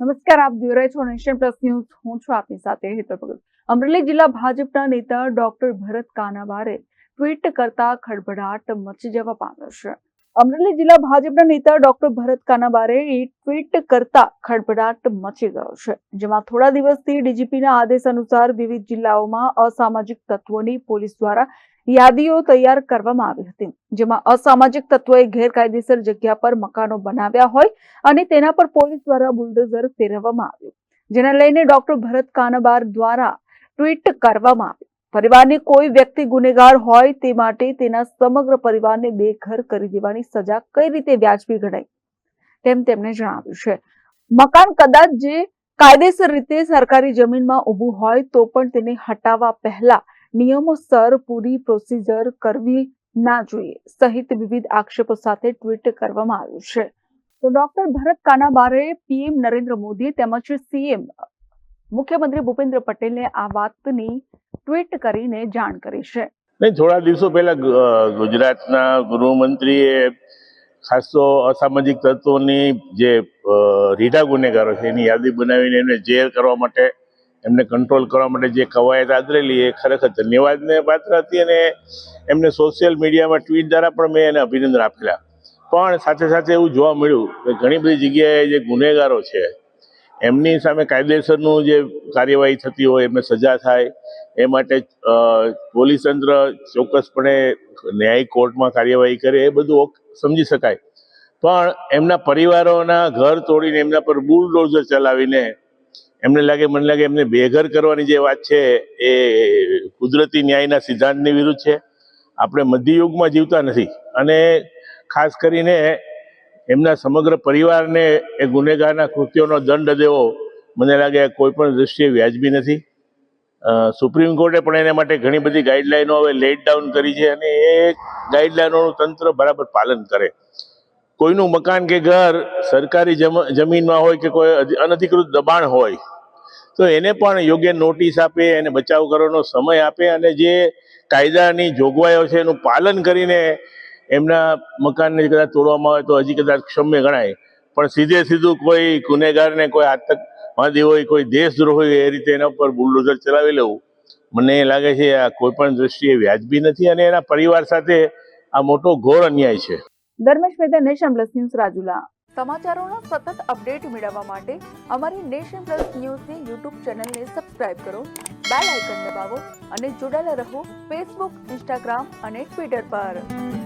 નમસ્કાર, આપ જોઈ રહ્યા છો નેશન પ્લસ ન્યૂઝ. હું છું આપની સાથે હેતલ ભગત. અમરેલી જિલ્લા ભાજપના નેતા ડોક્ટર ભરત કાનાવારે ટ્વીટ કરતા ખળભળાટ મચી જવા પામ્યો છે. અમરેલી જિલ્લા ભાજપના નેતા ડોક્ટર ભરત કાનાબારે ટ્વીટ કરતા ખળભળાટ મચી ગયો છે, જેમાં થોડા દિવસથી ડીજીપીના આદેશ અનુસાર વિવિધ જિલ્લાઓમાં અસામાજિક તત્વોની પોલીસ દ્વારા યાદીઓ તૈયાર કરવામાં આવી હતી, જેમાં અસામાજિક તત્વોએ ગેરકાયદેસર જગ્યા પર મકાનો બનાવ્યા હોય અને તેના પર પોલીસ દ્વારા બુલડોઝર ફેરવવામાં આવ્યું, જેને લઈને ડોક્ટર ભરત કાનાબાર દ્વારા ટ્વીટ કરવામાં આવ્યું પરિવારની કોઈ વ્યક્તિ ગુનેગાર હોય તે માટે તેના સમગ્ર પરિવારને બેઘર કરી દેવાની સજા કઈ રીતે વ્યાજબી ગણાય? તેમ તેમણે જણાવ્યું છે. મકાન કદાચ જે કાયદેસર રીતે સરકારી જમીનમાં ઊભું હોય તો પણ તેને હટાવવા પહેલા નિયમોસર પૂરી પ્રોસિજર કરવી ના જોઈએ સહિત વિવિધ આક્ષેપો સાથે ટ્વીટ કરવામાં આવ્યું છે. તો ડોક્ટર ભરત કાનાબારે પીએમ નરેન્દ્ર મોદી તેમજ સીએમ મુખ્યમંત્રી ભૂપેન્દ્ર પટેલને આ વાતની ટ્વીટ કરીને જાણ કરી છે. થોડા દિવસો પહેલા ગુજરાતના ગૃહમંત્રીએ ખાસ તો અસામાજિક તત્વોની જે રીઢા ગુનેગારો છે, એની યાદી બનાવીને એમને જેલ કરવા માટે, એમને કંટ્રોલ કરવા માટે જે કવાયત આદરેલી, એ ખરેખર ધન્યવાદને પાત્ર હતી અને એમને સોશિયલ મીડિયામાં ટ્વીટ દ્વારા પણ મેં એને અભિનંદન આપેલા. પણ સાથે સાથે એવું જોવા મળ્યું કે ઘણી બધી જગ્યાએ જે ગુનેગારો છે એમની સામે કાયદેસરનું જે કાર્યવાહી થતી હોય, એમને સજા થાય, એ માટે પોલીસ તંત્ર ચોક્કસપણે ન્યાયિક કોર્ટમાં કાર્યવાહી કરે, એ બધું સમજી શકાય. પણ એમના પરિવારોના ઘર તોડીને, એમના પર બુલડોઝર ચલાવીને, એમને લાગે, મને લાગે એમને બેઘર કરવાની જે વાત છે, એ કુદરતી ન્યાયના સિદ્ધાંતની વિરુદ્ધ છે. આપણે મધ્યયુગમાં જીવતા નથી. અને ખાસ કરીને એમના સમગ્ર પરિવારને એ ગુનેગારના કૃત્યોનો દંડ દેવો મને લાગે કોઈ પણ દૃષ્ટિએ વ્યાજબી નથી. સુપ્રીમ કોર્ટે પણ એના માટે ઘણી બધી ગાઈડલાઈનો હવે લેટ ડાઉન કરી છે અને એ ગાઈડલાઈનોનું તંત્ર બરાબર પાલન કરે. કોઈનું મકાન કે ઘર સરકારી જમ- જમીનમાં હોય કે કોઈ અનધિકૃત દબાણ હોય, તો એને પણ યોગ્ય નોટિસ આપે એને બચાવ કરવાનો સમય આપે અને જે કાયદાની જોગવાઈઓ છે એનું પાલન કરીને એમના મકાનને કદાચ તોડવામાં આવે તો હજી કદાચ ક્ષમ્ય ગણાય. પણ સીધે સીધું કોઈ ગુનેગારને કોઈ આતંકવાદી હોય કોઈ દેશદ્રોહ હોય એ રીતે એના ઉપર બુલડોઝર ચલાવી લેવું. મને લાગે છે આ કોઈ પણ દ્રષ્ટિએ વ્યાજબી નથી અને એના પરિવાર સાથે આ મોટો ઘોર અન્યાય છે. Dharmesh Mehta nation plus news Rajula. સમાચારોનો સતત અપડેટ મેળવવા માટે અમારી નેશન પ્લસ ન્યૂઝની યુટ્યુબ ચેનલને સબસ્ક્રાઇબ કરો બેલ આઇકન દબાવો અને જોડાયેલા રહો ફેસબુક ઇન્સ્ટાગ્રામ અને ટ્વિટર પર.